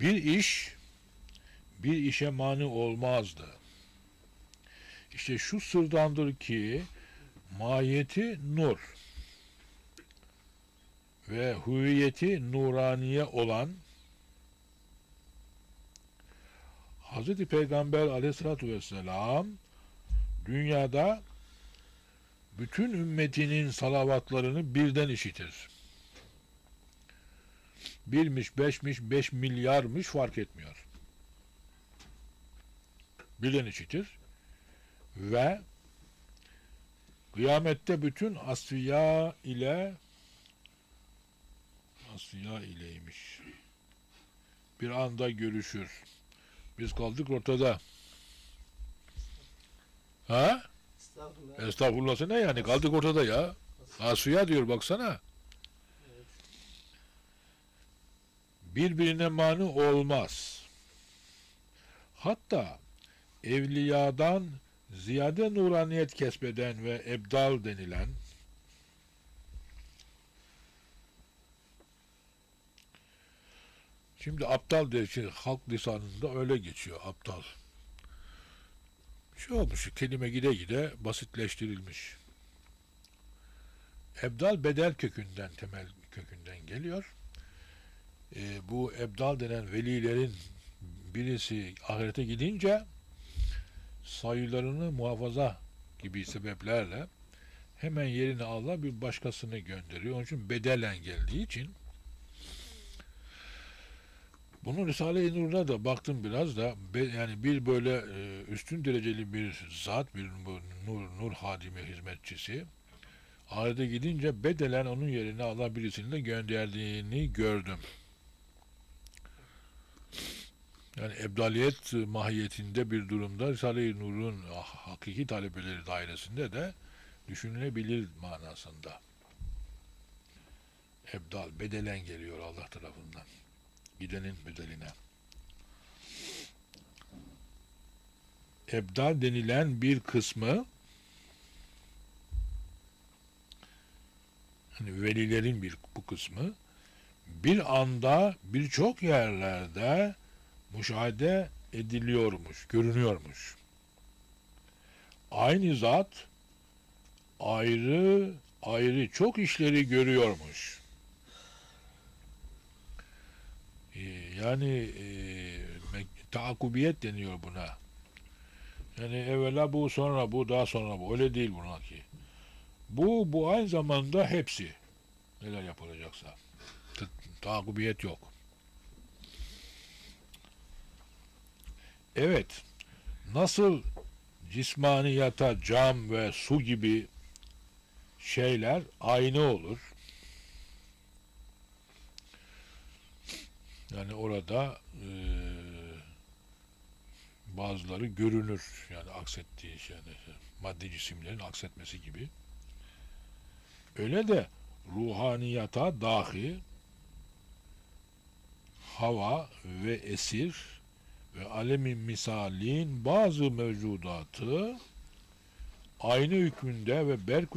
Bir iş bir işe mani olmazdı. İşte şu sırdandır ki mahiyeti nur ve hüviyeti nuraniye olan Hz. Peygamber aleyhissalatü vesselam dünyada bütün ümmetinin salavatlarını birden işitir. Birmiş, beşmiş, beş milyarmış fark etmiyor. Birden işitir ve kıyamette bütün asfiya ile asfiya ileymiş. Bir anda görüşür. Biz kaldık ortada. Ha? Estağfurullah. Estağfurullah ne yani kaldık ortada ya. Asfiya diyor baksana. Birbirine mani olmaz. Hatta evliyadan ziyade nuraniyet kesbeden ve ebdal denilen Şimdi aptal diye şey, halk lisanında öyle geçiyor aptal. Şey olmuş kelime gide gide basitleştirilmiş. Ebdal bedel kökünden temel kökünden geliyor. Ee, bu ebdal denen velilerin birisi ahirete gidince sayılarını muhafaza gibi sebeplerle hemen yerine Allah bir başkasını gönderiyor. Onun için bedelen geldiği için bunun Risale-i Nur'da da baktım biraz da yani bir böyle e, üstün dereceli bir zat, bir nur, nur hadimi hizmetçisi ahirete gidince bedelen onun yerine Allah birisini de gönderdiğini gördüm. Yani ebdaliyet mahiyetinde bir durumda Risale-i Nur'un hakiki talebeleri dairesinde de düşünülebilir manasında. Ebdal, bedelen geliyor Allah tarafından. Gidenin bedeline. Ebdal denilen bir kısmı hani velilerin bir bu kısmı bir anda birçok yerlerde müşahede ediliyormuş, görünüyormuş. Aynı zat ayrı ayrı çok işleri görüyormuş. Ee, yani e, taakubiyet deniyor buna. Yani evvela bu sonra bu daha sonra bu. Öyle değil bununki. Bu bu aynı zamanda hepsi. Neler yapılacaksa. Taakubiyet yok. Evet, nasıl cismaniyata cam ve su gibi şeyler aynı olur. Yani orada e, bazıları görünür. Yani aksettiği şey, yani madde cisimlerin aksetmesi gibi. Öyle de ruhaniyata dahi hava ve esir ve alemi misalin bazı mevcudatı aynı hükmünde ve berk ve